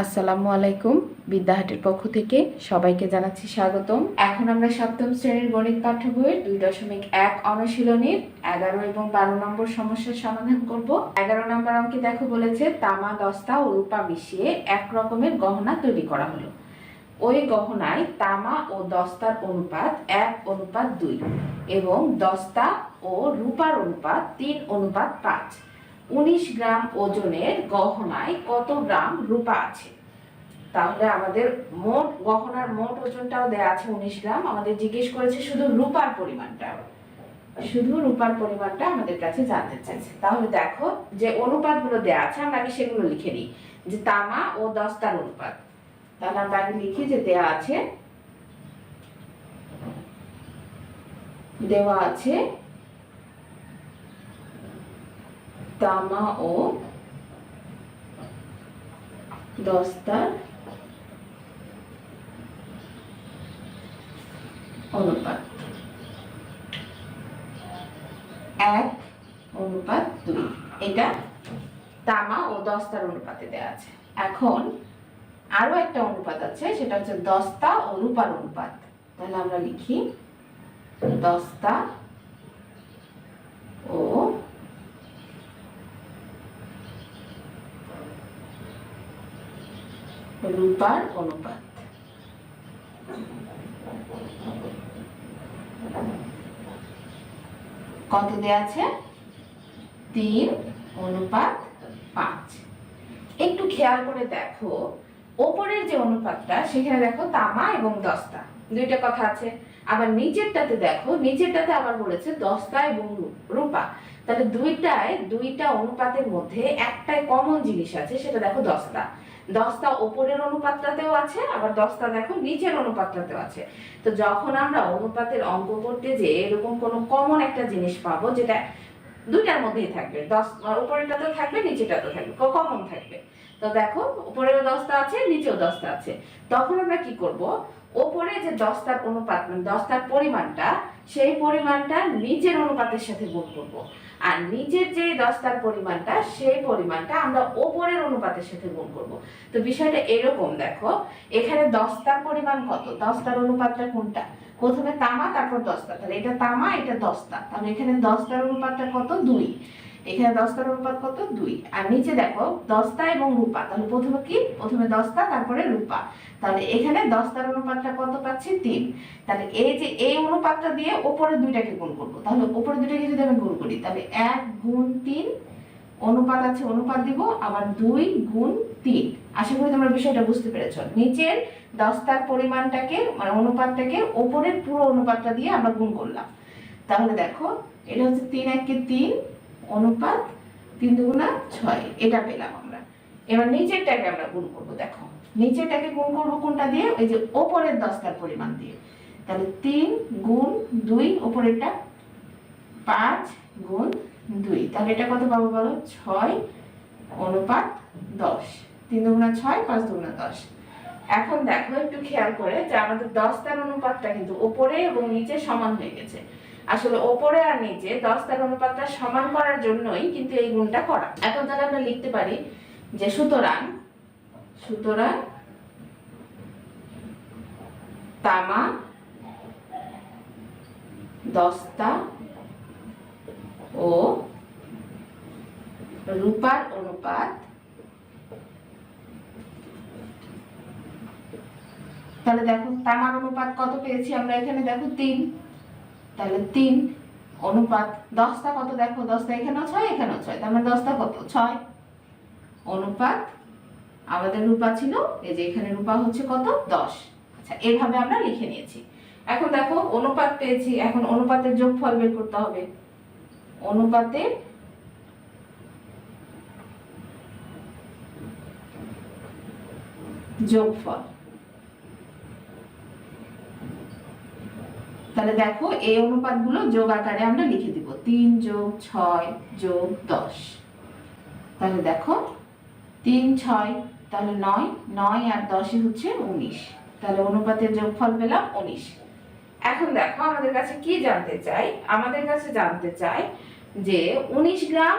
আসসালামু আলাইকুম বিদ্যাহাটের পক্ষ থেকে সবাইকে জানাচ্ছি স্বাগতম। এখন আমরা সপ্তম শ্রেণির গণিত পাঠ্য বইয়ের দুই দশমিক এক অনুশীলনীর এগারো এবং বারো নম্বর সমস্যার সমাধান করব। এগারো নম্বর অঙ্কে দেখো বলেছে, তামা, দস্তা ও রূপা মিশিয়ে এক রকমের গহনা তৈরি করা হলো। ওই গহনায় তামা ও দস্তার অনুপাত এক, অনুপাত দুই এবং দস্তা ও রূপার অনুপাত তিন, অনুপাত পাঁচ। উনিশ গ্রাম ওজনের গহনায় কত গ্রাম রূপা আছে? তাহলে আমাদের মোট গহনার মোট ওজনটাও দেয়া আছে উনিশ গ্রাম। আমাদের জিজ্ঞেস করেছে শুধু রূপার পরিমাণটা। শুধু রূপার পরিমাণটা আমাদের কাছে জানতে চাইছে। তাহলে দেখো যে অনুপাতগুলো দেয়া আছে, আমরা আগে সেগুলো লিখে নিই। যে তামা ও দস্তার অনুপাত। তাহলে আমরা আগে লিখি যে দেয়া আছে, দেওয়া আছে তামা ও দস্তার অনুপাত। এক অনুপাত দুই। এটা তামা ও দস্তার অনুপাতে দেওয়া আছে। এখন আরও একটা অনুপাত আছে, সেটা হচ্ছে দস্তা ও রূপার অনুপাত। তাহলে আমরা লিখি দস্তা ও রূপার অনুপাত। কত দেয়া আছে? তিন অনুপাত পাঁচ। একটু খেয়াল করে দেখো, ওপরের যে অনুপাতটা, সেখানে দেখো তামা এবং দস্তা। দুইটা কথা আছে। আবার নিচেরটাতে দেখো, নিচেরটাতে আবার বলেছে দস্তা এবং রূপা। তাহলে দুইটায়, দুইটা অনুপাতের মধ্যে একটাই কমন জিনিস আছে, সেটা দেখো দস্তা। দস্তা ওপরের অনুপাতটাতেও আছে, আবার দশটা দেখো নিচের অনুপাতটাতেও আছে। তো যখন আমরা অনুপাতের অঙ্ক করতে যে এরকম কোনো কমন একটা জিনিস পাবো, যেটা দুইটার মধ্যেই থাকবে। দশ উপরেরটাতেও থাকবে নিচেটা তো থাকবে কমন থাকবে। তো দেখো উপরেও দশটা আছে, নিচেও দশটা আছে। তখন আমরা কি করব? ওপরে যে দশটার অনুপাত মানে দশটার পরিমাণটা, সেই পরিমাণটা নিচের অনুপাতের সাথে গুণ করব। আর নিচের যে দশটার পরিমাণটা, সেই পরিমাণটা আমরা ওপরের অনুপাতের সাথে গুণ করব। তো বিষয়টা এরকম, দেখো, এখানে দশটার পরিমাণ কত? দশটার অনুপাতটা কোনটা? প্রথমে তামা, তারপর দশটা। তাহলে এটা তামা, এটা দশটা। তাহলে এখানে দশটার অনুপাতটা কত? দুই। এখানে দশটার অনুপাত কত? দুই। আর নিচে দেখো, দশটা এবং রূপা। তাহলে প্রথমে কি? প্রথমে দশটা, তারপরে রূপা। তাহলে এখানে দশটার অনুপাতটা কত পাচ্ছি? তিন। তাহলে এই যে এই অনুপাতটা দিয়ে ওপরে দুইটাকে গুণ করব। তাহলে ওপরে দুইটাকে যদি আমি গুণ করি, তাহলে এক গুণ তিন, অনুপাত আছে, অনুপাত দিব, আবার দুই গুণ তিন। আশা করি তোমরা বিষয়টা বুঝতে পেরেছ। নিচের দশটার পরিমাণটাকে মানে অনুপাতটাকে ওপরের পুরো অনুপাতটা দিয়ে আমরা গুণ করলাম। তাহলে দেখো, এটা হচ্ছে তিন একে তিন অনুপাত তিন দুগুণা ছয়, এটা পেলাম আমরা। এবার নিচেরটাকে আমরা গুণ করব, দেখো। নিচেরটাকে গুণ করব কোনটা দিয়ে? ওই যে ওপরের দশটার পরিমাণ দিয়ে। তাহলে তিন গুণ দুই, ওপরেরটা পাঁচ গুণ দুই। তাহলে এটা কত পাবো বলো? ছয় অনুপাত দশ। তিন দুগুণা ছয়, পাঁচ দুগুণা দশ। এখন দেখো, একটু খেয়াল করে যে আমাদের দশটার অনুপাতটা কিন্তু ওপরে এবং নিচে সমান হয়ে গেছে। আসলে ওপরে আর নিচে দশটার অনুপাতটা সমান করার জন্যই কিন্তু এই গুণটা করা। এখন তাহলে আমরা লিখতে পারি যে সুতরাং সুতরাং তামা দস্তা ও রূপার অনুপাত তাহলে দেখো তামার অনুপাত কত পেয়েছি আমরা এখানে দেখো তিন। তাহলে তিন, অনুপাত দশটা কত দেখো? দশটা এখানেও ছয় এখানেও ছয়। তার মানে দশটা কত? ছয়। অনুপাত আমাদের রূপা ছিল, এই যে এখানে রূপা হচ্ছে কত? দশ। আচ্ছা এভাবে আমরা লিখে নিয়েছি। এখন দেখো, অনুপাত পেয়েছি। এখন অনুপাতের যোগফল বের করতে হবে। অনুপাতের যোগফল। তাহলে দেখো এই অনুপাতগুলো যোগ আকারে আমরা লিখে দিব। তিন যোগ ছয় যোগ দশ। তাহলে দেখো, তিন, ছয়, তাহলে নয় নয় আর দশই হচ্ছে উনিশ। তাহলে অনুপাতের যোগফল পেলাম উনিশ। এখন দেখো আমাদের কাছে কি জানতে চাই? আমাদের কাছে জানতে চাই যে উনিশ গ্রাম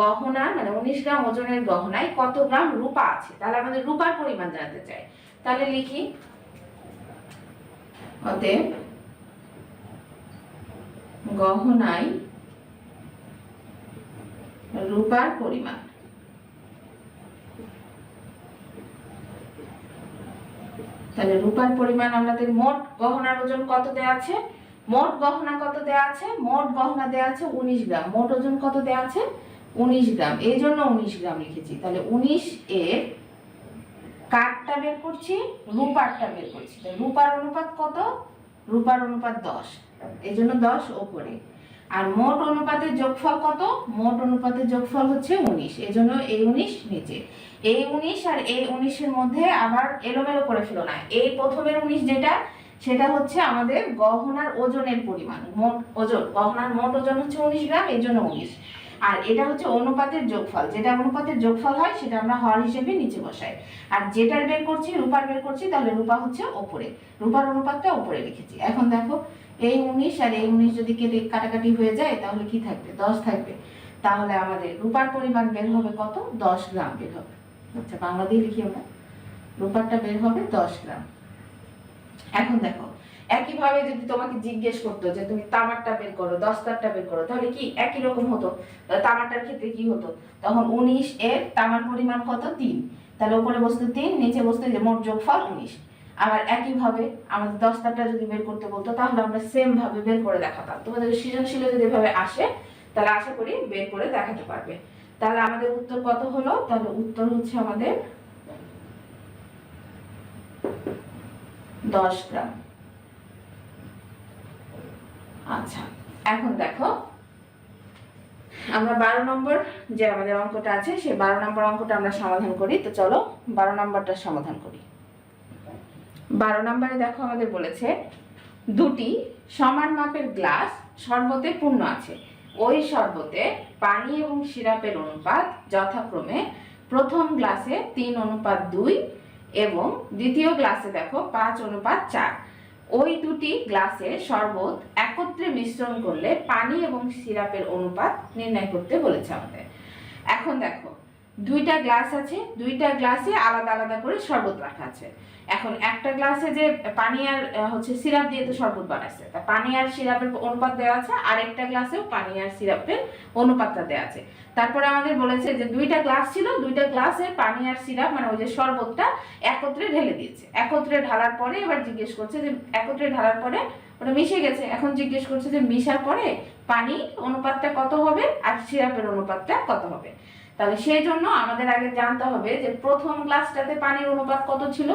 গহনা মানে উনিশ গ্রাম ওজনের গহনায় কত গ্রাম রূপা আছে? তাহলে আমাদের রূপার পরিমাণ জানতে চাই। তাহলে লিখি। অতএব গহনায় রূপার পরিমাণ। তাহলে রূপার পরিমাণ আমাদের মোট গহনার ওজন কত দেয়া আছে? মোট গহনা কত দেয়া আছে? মোট গহনা দেয়া আছে উনিশ গ্রাম। মোট ওজন কত দেয়া আছে? উনিশ গ্রাম। এই জন্য উনিশ গ্রাম লিখেছি। তাহলে উনিশ এর কাঠটা বের করছি, রূপারটা বের করছি। রূপার অনুপাত কত? রূপার অনুপাত দশ। এই জন্য দশ ওপরে। আর মোট অনুপাতের যোগফল কত? মোট অনুপাতের যোগফল হচ্ছে উনিশ। এই জন্য এই উনিশ নিচে। এই উনিশ আর এই উনিশের মধ্যে আবার এলোমেলো করে ফেলো না। এই প্রথমের উনিশ যেটা, সেটা হচ্ছে আমাদের গহনার ওজনের পরিমাণ। মোট ওজন। গহনার মোট ওজন হচ্ছে উনিশ গ্রাম এই জন্য উনিশ। আর এটা হচ্ছে অনুপাতের যোগফল। যেটা অনুপাতের যোগফল হয়, সেটা আমরা হর হিসেবে নিচে বসাই। আর যেটার বের করছি, রূপার বের করছি, তাহলে রূপা হচ্ছে ওপরে। রূপার অনুপাতটা ওপরে লিখেছি এখন দেখো এই উনিশ আর এই উনিশ যদি কেটে কাটাকাটি হয়ে যায়, তাহলে কি থাকবে? দশ থাকবে। তাহলে আমাদের রূপার পরিমাণ বের হবে কত? দশ গ্রাম বের হবে। আচ্ছা বাংলা দিয়ে লিখি আমরা। রূপারটা বের হবে দশ গ্রাম। এখন দেখো, একইভাবে যদি তোমাকে জিজ্ঞেস করতো যে তুমি তামারটা বের করো দশটারটা বের করো, তাহলে কি একই রকম হতো? তামারটার ক্ষেত্রে কি হতো? তখন উনিশ এর তামার পরিমাণ কত? তিন। তাহলে উপরে বসতে তিন, নিচে বসতে যে মোট যোগফল উনিশ। আবার একইভাবে আমাদের দশটারটা যদি বের করতে বলতো, তাহলে আমরা সেম ভাবে বের করে দেখাতাম। তোমাদের সৃজনশীল যদি এভাবে আসে, তাহলে আশা করি বের করে দেখাতে পারবে। তাহলে আমাদের উত্তর কত হলো? তাহলে উত্তর হচ্ছে আমাদের দশ গ্রাম আচ্ছা এখন দেখো। আমরা বারো নম্বর যে আমাদের অঙ্কটা আছে সেই বারো নম্বর অঙ্কটা আমরা সমাধান করি। তো চলো, বারো নম্বরটা সমাধান করি। বারো নম্বরে দেখো আমাদের বলেছে, দুটি সমান মাপের গ্লাস শরবতে পূর্ণ আছে। ওই শরবতে পানি এবং সিরাপের অনুপাত যথাক্রমে প্রথম গ্লাসে তিন অনুপাত দুই এবং দ্বিতীয় গ্লাসে দেখো পাঁচ অনুপাত চার। ওই দুটি গ্লাসে শরবত একত্রে মিশ্রণ করলে পানি এবং সিরাপের অনুপাত নির্ণয় করতে বলেছে আমাদের। এখন দেখো দুইটা গ্লাস আছে, দুইটা গ্লাসে আলাদা আলাদা করে শরবত রাখা আছে। এখন একটা গ্লাসে যে পানি আর হচ্ছে সিরাপ দিয়ে তো শরবত বানাচ্ছে তা পানি আর সিরাপের অনুপাত দেওয়া আছে, আর একটা গ্লাসেও পানি আর সিরাপের অনুপাতটা দেওয়া আছে। তারপরে আমাদের বলেছে যে দুইটা গ্লাস ছিল, দুইটা গ্লাসে পানি আর সিরাপ মানে ওই যে শরবতটা একত্রে ঢেলে দিয়েছে। একত্রে ঢালার পরে এবার জিজ্ঞেস করছে যে, একত্রে ঢালার পরে ওটা মিশে গেছে। এখন জিজ্ঞেস করছে যে, মিশার পরে পানি অনুপাতটা কত হবে আর সিরাপের অনুপাতটা কত হবে? তাহলে সেই জন্য আমাদের আগে জানতে হবে যে প্রথম গ্লাসটাতে পানির অনুপাত কত ছিল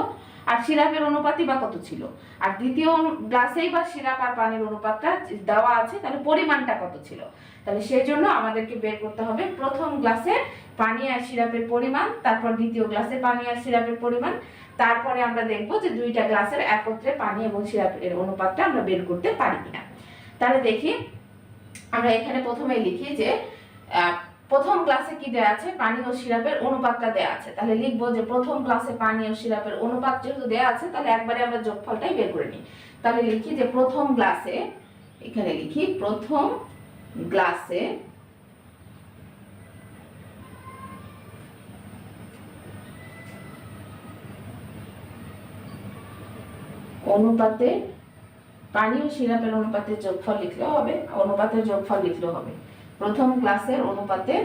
আর সিরাপের অনুপাতই বা কত ছিল। আর দ্বিতীয় গ্লাসেই বা সিরাপ আর পানির অনুপাতটা দেওয়া আছে, তাহলে পরিমাণটা কত ছিল? তাহলে সেই জন্য আমাদেরকে বের করতে হবে প্রথম গ্লাসে পানি আর সিরাপের পরিমাণ, তারপর দ্বিতীয় গ্লাসে পানি আর সিরাপের পরিমাণ, তারপরে আমরা দেখব যে দুইটা গ্লাসের একত্রে পানি এবং সিরাপের অনুপাতটা আমরা বের করতে পারি কিনা। তাহলে দেখি, আমরা এখানে প্রথমে লিখি যে প্রথম ক্লাসে কি দেয়া আছে? পানি ও সিরাপের অনুপাতটা দেয়া আছে। তাহলে লিখব যে প্রথম ক্লাসে পানি ও সিরাপের অনুপাত যেহেতু দেয়া আছে, তাহলে একবারে আমরা যোগফলটাই বের করে নিই। তাহলে লিখি যে প্রথম গ্লাসে এখানে লিখি, প্রথম গ্লাসে অনুপাতে, পানি ও সিরাপের অনুপাতের যোগফল লিখলেও হবে, অনুপাতের যোগফল লিখলেও হবে। প্রথম ক্লাসের অনুপাতের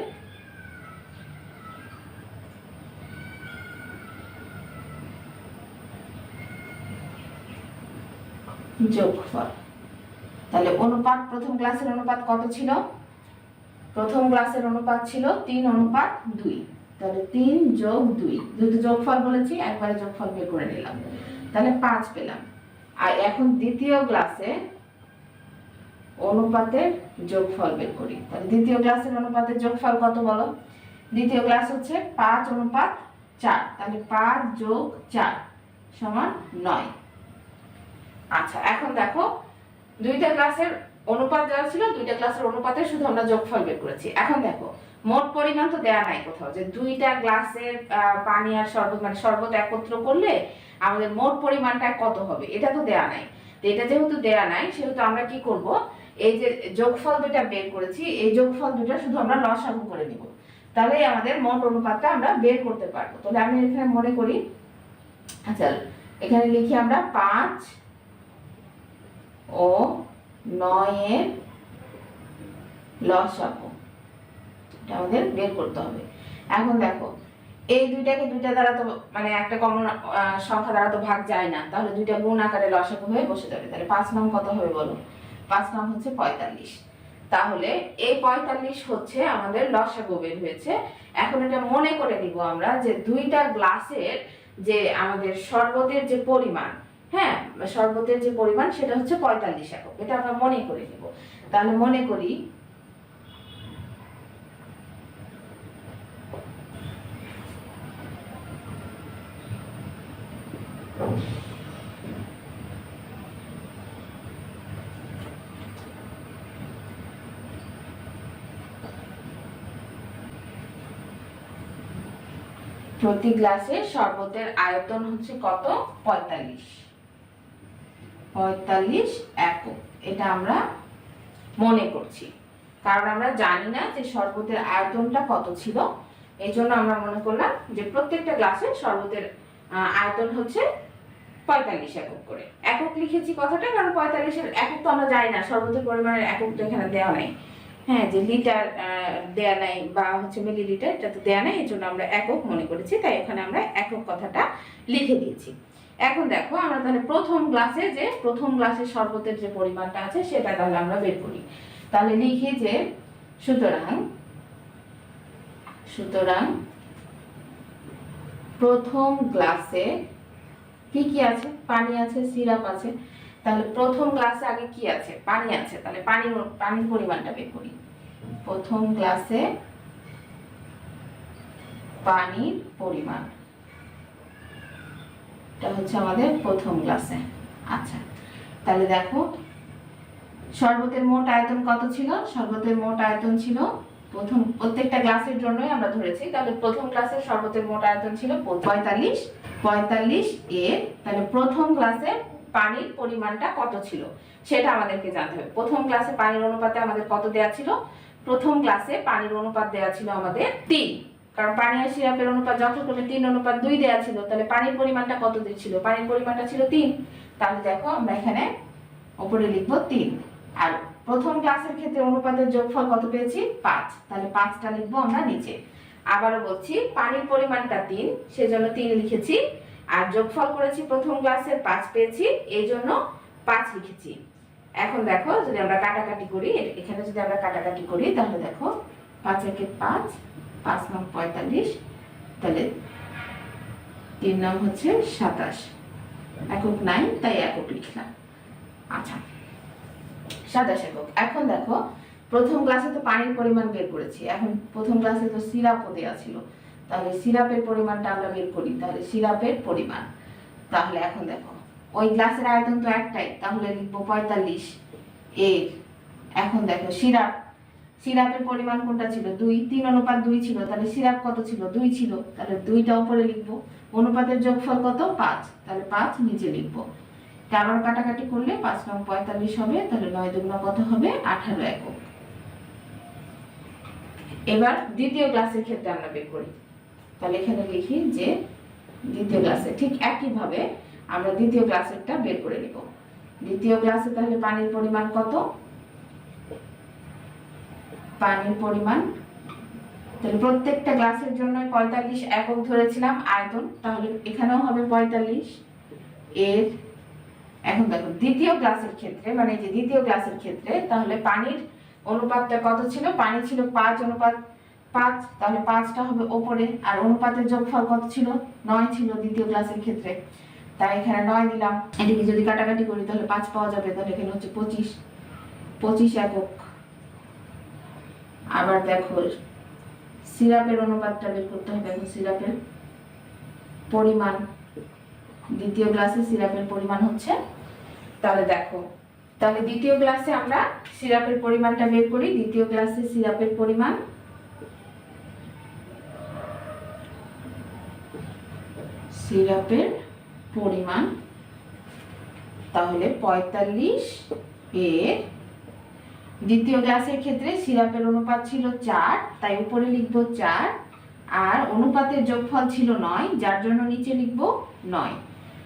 যোগফল। তাহলে অনুপাত প্রথম ক্লাসের অনুপাত কত ছিল? প্রথম ক্লাসের অনুপাত ছিল তিন অনুপাত দুই। তাহলে তিন যোগ দুই। যেহেতু যোগফল বলেছি, একবারে যোগফল বের করে নিলাম। তাহলে পাঁচ পেলাম। আর এখন দ্বিতীয় ক্লাসে অনুপাতের যোগফল বের করি। তাহলে দ্বিতীয় ক্লাসের অনুপাতের যোগফল কত বলো? দ্বিতীয় ক্লাস হচ্ছে পাঁচ অনুপাত চার। তাহলে পাঁচ যোগ চার সমান নয়। আচ্ছা এখন দেখো, দুইটা ক্লাসের অনুপাত দেওয়া ছিল, দুইটা ক্লাসের অনুপাতে শুধু আমরা যোগফল বের করেছি। এখন দেখো, মোট পরিমাণ তো দেয়া নাই কোথাও, যে দুইটা গ্লাসের পানি আর শরবত মানে শরবত একত্র করলে আমাদের মোট পরিমাণটা কত হবে? এটা তো দেয়া নাই। তো এটা যেহেতু দেয়া নাই, সেহেতু আমরা কি করব? এই যে যোগফল দুটা বের করেছি, এই যোগফল দুটা শুধু আমরা লসাগু করে নিব। তাহলে আমাদের মোট অনুপাতটা আমরা বের করতে পারব। তাহলে আমি এখানে মনে করি আচ্ছা এখানে লিখি আমরা পাঁচ ও নয়ের লসাগু এটা আমাদের বের করতে হবে। এখন দেখো, এই দুইটাকে দুইটা দ্বারা তো মানে একটা কমন সংখ্যা দ্বারা তো ভাগ যায় না। তাহলে দুইটা গুণ আকারে লসাগু হয়ে বসে যাবে। তাহলে পাঁচ নং কত হবে বলো? পাঁচ নং হচ্ছে পঁয়তাল্লিশ। তাহলে এই পঁয়তাল্লিশ হচ্ছে আমাদের লসাগু বের হয়েছে। এখন এটা মনে করে দিব আমরা যে দুইটা গ্লাসের যে আমাদের শরবতের যে পরিমাণ হ্যাঁ শরবতের যে পরিমাণ সেটা হচ্ছে পঁয়তাল্লিশ একক। এটা আমরা মনে করে নিব। তাহলে মনে করি প্রতি গ্লাসে শরবতের আয়তন হচ্ছে কত? পঁয়তাল্লিশ। পঁয়তাল্লিশ একক। এটা আমরা মনে করছি। কারণ আমরা জানি না যে শরবতের আয়তনটা কত ছিল। এই জন্য আমরা মনে করলাম যে প্রত্যেকটা গ্লাসে শরবতের আয়তন হচ্ছে পঁয়তাল্লিশ একক করে। একক লিখেছি কথাটা, কারণ পঁয়তাল্লিশের একক তো আমরা জানি না। শরবতের পরিমাণের একক তো এখানে দেওয়া নাই। হ্যাঁ যে লিটার দেয়া নাই বা হচ্ছে মিলিলিটার, এটা তো দেয়া নাই এই জন্য আমরা একক মনে করেছি, তাই এখানে আমরা একক কথাটা লিখে দিয়েছি। এখন দেখো, আমরা তাহলে প্রথম গ্লাসে যে, প্রথম গ্লাসের শরবতের যে পরিমাণটা আছে, সেটা তাহলে আমরা বের করি। তাহলে লিখি যে, সুতরাং সুতরাং প্রথম গ্লাসে কি কি আছে? পানি আছে, সিরাপ আছে। তাহলে প্রথম গ্লাসে আগে কি আছে? পানি আছে। তাহলে পানি পানির পরিমাণটা বের করি। প্রথম গ্লাসে পানির পরিমাণ। এটা হচ্ছে আমাদের প্রথম গ্লাসে আচ্ছা তাহলে দেখো, শরবতের মোট আয়তন কত ছিল? শরবতের মোট আয়তন ছিল প্রথম, প্রত্যেকটা গ্লাসের জন্যই আমরা ধরেছি। তাহলে প্রথম গ্লাসের শরবতের মোট আয়তন ছিল পঁয়তাল্লিশ। পঁয়তাল্লিশ এর, তাহলে প্রথম গ্লাসে পানির পরিমাণটা কত ছিল? সেটা আমাদেরকে জানতে হবে। প্রথম গ্লাসে পানির অনুপাতে আমাদের কত দেয়া ছিল? প্রথম গ্লাসে পানির অনুপাত দেয়া ছিল আমাদের তিন। কারণ পানি আর সিরাপের অনুপাত যত করলে তিন অনুপাত দুই দেয়া ছিল, তাহলে পানির পরিমাণটা কত ছিল? পানির পরিমাণটা ছিল তিন। তাহলে দেখো আমরা এখানে ওপরে লিখব তিন। আর প্রথম ক্লাসের ক্ষেত্রে অনুপাতের যোগফল কত পেয়েছি? পাঁচ। তাহলে পাঁচটা লিখব আমরা নিচে। আবারও বলছি, পানির পরিমাণটা তিন, সেজন্য তিন লিখেছি। আর যোগফল করেছি প্রথম ক্লাসের পাঁচ পেয়েছি, এই জন্য পাঁচ লিখেছি। এখন দেখো, যদি আমরা কাটাকাটি করি এখানে যদি আমরা কাটাকাটি করি, তাহলে দেখো, পাঁচ একে পাঁচ পাঁচ নং পঁয়তাল্লিশ, তাহলে তিন নাম হচ্ছে সাতাশ। একক নাই তাই একক লিখলাম। আচ্ছা সাতাশ একক। এখন দেখো, প্রথম ক্লাসে তো পানির পরিমাণ বের করেছি। এখন প্রথম ক্লাসে তো সিরাপও দেওয়া ছিল তাহলে সিরাপের পরিমাণটা আমরা বের করি। তাহলে সিরাপের পরিমাণ। তাহলে এখন দেখো, ওই গ্লাসের আয়তন তো একটাই, তাহলে লিখব পঁয়তাল্লিশ। এর, এখন দেখো সিরাপ, সিরাপের পরিমাণ কোনটা ছিল? দুই, তিন অনুপাত দুই ছিল, তাহলে সিরাপ কত ছিল? দুই ছিল। তাহলে দুইটা উপরে লিখব। অনুপাতের যোগফল কত? পাঁচ। তাহলে পাঁচ নিচে লিখব। আবার কাটাকাটি করলে পাঁচ নং পঁয়তাল্লিশ হবে, তাহলে নয় দুগুণ কত হবে? আঠারো একক। এবার দ্বিতীয় ক্লাসের ক্ষেত্রে আমরা বের করি। তাহলে এখানে লিখি যে দ্বিতীয় ক্লাসে ঠিক একইভাবে আমরা দ্বিতীয় ক্লাসেরটা বের করে নিব। দ্বিতীয় ক্লাসে তাহলে পানির পরিমাণ কত? পানির পরিমাণ। তাহলে প্রত্যেকটা গ্লাসের জন্য পঁয়তাল্লিশ একক ধরেছিলাম আয়তন, তাহলে এখানেও হবে পঁয়তাল্লিশ। এর এখন দেখো, দ্বিতীয় গ্লাসের ক্ষেত্রে মানে যে দ্বিতীয় গ্লাসের ক্ষেত্রে, তাহলে পানির অনুপাতটা কত ছিল? পানি ছিল পাঁচ অনুপাত পাঁচ, তাহলে পাঁচটা হবে ওপরে, আর অনুপাতের যোগফল কত ছিল? নয় ছিল দ্বিতীয় ক্লাসের ক্ষেত্রে। তাই এখানে নয় দিলাম। এদিকে যদি কাটাকাটি করি, তাহলে পাঁচ পাওয়া যাবে। তাহলে এখানে হচ্ছে পঁচিশ। পঁচিশ একক। আবার দেখো, সিরাপের অনুপাতটা বের করতে হবে। এখন সিরাপের পরিমাণ, দ্বিতীয় গ্লাসে সিরাপের পরিমাণ হচ্ছে, তাহলে দেখো। তাহলে দ্বিতীয় গ্লাসে আমরা সিরাপের পরিমাণটা বের করি। দ্বিতীয় গ্লাসে সিরাপের পরিমাণ সিরাপের পরিমাণ। তাহলে পঁয়তাল্লিশ এর দ্বিতীয় গ্লাসের ক্ষেত্রে সিরাপের অনুপাত ছিল চার, তাই উপরে লিখব চার। আর অনুপাতের যোগফল ছিল নয়, যার জন্য নিচে লিখব নয়।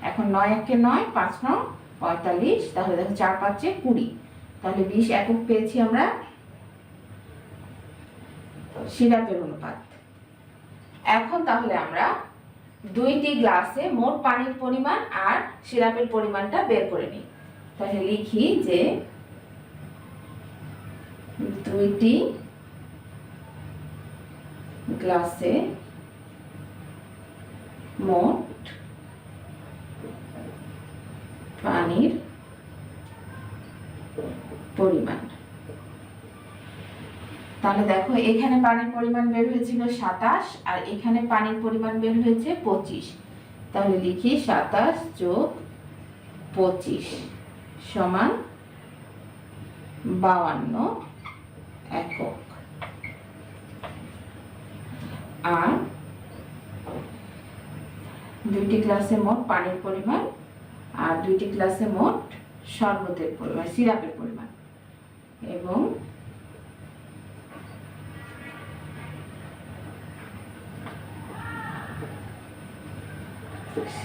এখন নয় একে নয়, পাঁচ নয়, পঁয়তাল্লিশ, তাহলে দেখো চার পাঁচে কুড়ি। তাহলে বিশ একক পেয়েছি আমরা সিরাপের অনুপাত। এখন তাহলে আমরা দুইটি গ্লাসে মোট পানির পরিমাণ আর সিরাপের পরিমাণটা বের করে নিই। তাহলে লিখি যে দুইটি গ্লাসে মোট পানির পরিমাণ তাহলে দেখো, এখানে পানির পরিমাণ বের হয়েছিল সাতাশ, আর এখানে পানির পরিমাণ বের হয়েছে পঁচিশ। তাহলে লিখি সাতাশ যোগ পঁচিশ সমান বাউান্ন একক। আর দুইটি ক্লাসে মোট পানির পরিমাণ, আর দুইটি ক্লাসে মোট শরবতের পরিমাণ, সিরাপের পরিমাণ। এবং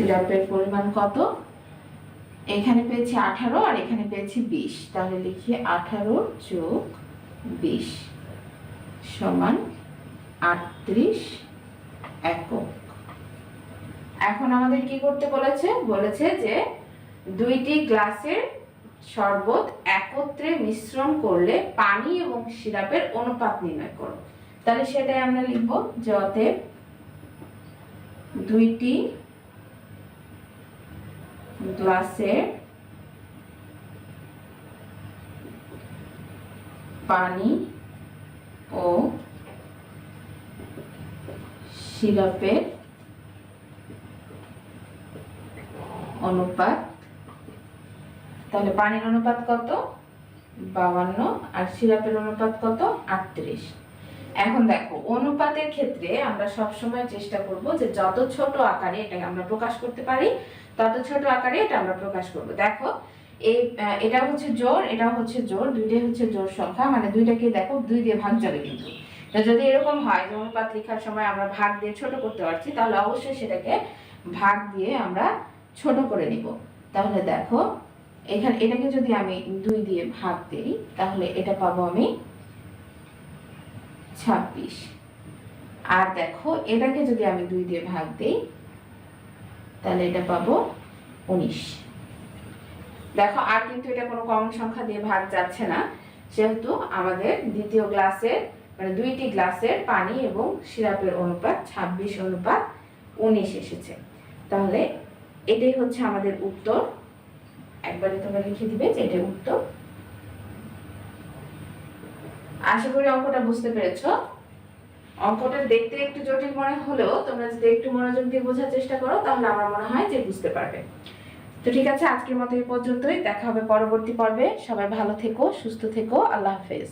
সিরাপের পরিমাণ কত? এখানে পেয়েছি আঠারো আর এখানে পেয়েছি বিশ। তাহলে লিখি আঠারো যোগ বিশ সমান আটত্রিশ একক। এখন আমাদের কি করতে বলেছে? বলেছে যে দুইটি গ্লাসের শরবত একত্রে মিশ্রণ করলে পানি এবং সিরাপের অনুপাত নির্ণয় করো। তাহলে সেটাই আমরা লিখব। যে অতএব দুইটি গ্লাসের পানি ও সিরাপের অনুপাত, তাহলে পানির অনুপাত কত? বাউান্ন আর সিরাপের অনুপাত কত? আটত্রিশ। এখন দেখো, অনুপাতের ক্ষেত্রে আমরা সবসময় চেষ্টা করব যে যত ছোট আকারে এটাকে আমরা প্রকাশ করতে পারি, তত ছোট আকারে এটা আমরা প্রকাশ করব। দেখো, এই এটা হচ্ছে জোর এটা হচ্ছে জোর দুইটাই হচ্ছে জোর সংখ্যা মানে দুইটাকে দেখো, দুই দিয়ে ভাগ যাবে কিন্তু। যদি এরকম হয় যে অনুপাত লেখার সময় আমরা ভাগ দিয়ে ছোট করতে পারছি, তাহলে অবশ্যই সেটাকে ভাগ দিয়ে আমরা ছোট করে নিব। তাহলে দেখো, এখানে, এটাকে যদি আমি দুই দিয়ে ভাগ দিই, তাহলে এটা পাবো আমি ছাব্বিশ। আর দেখো, এটাকে যদি আমি দুই দিয়ে ভাগ দিই, তাহলে এটা পাবো উনিশ। দেখো, আর কিন্তু এটা কোনো কমন সংখ্যা দিয়ে ভাগ যাচ্ছে না। সেহেতু আমাদের দ্বিতীয় গ্লাসের মানে দুইটি গ্লাসের পানি এবং সিরাপের অনুপাত ছাব্বিশ অনুপাত উনিশ এসেছে। তাহলে এটাই হচ্ছে আমাদের উত্তর। একবারে তোমরা লিখে দিবে যে এটাই উত্তর। আশা করি অঙ্কটা বুঝতে পেরেছ। অঙ্কটা দেখতে একটু জটিল মনে হলেও তোমরা যদি একটু মনোযোগ দিয়ে বোঝার চেষ্টা করো, তাহলে আমার মনে হয় যে বুঝতে পারবে। তো ঠিক আছে, আজকের মতো এই পর্যন্তই। দেখা হবে পরবর্তী পর্বে। সবাই ভালো থেকো, সুস্থ থেকো। আল্লাহ হাফেজ।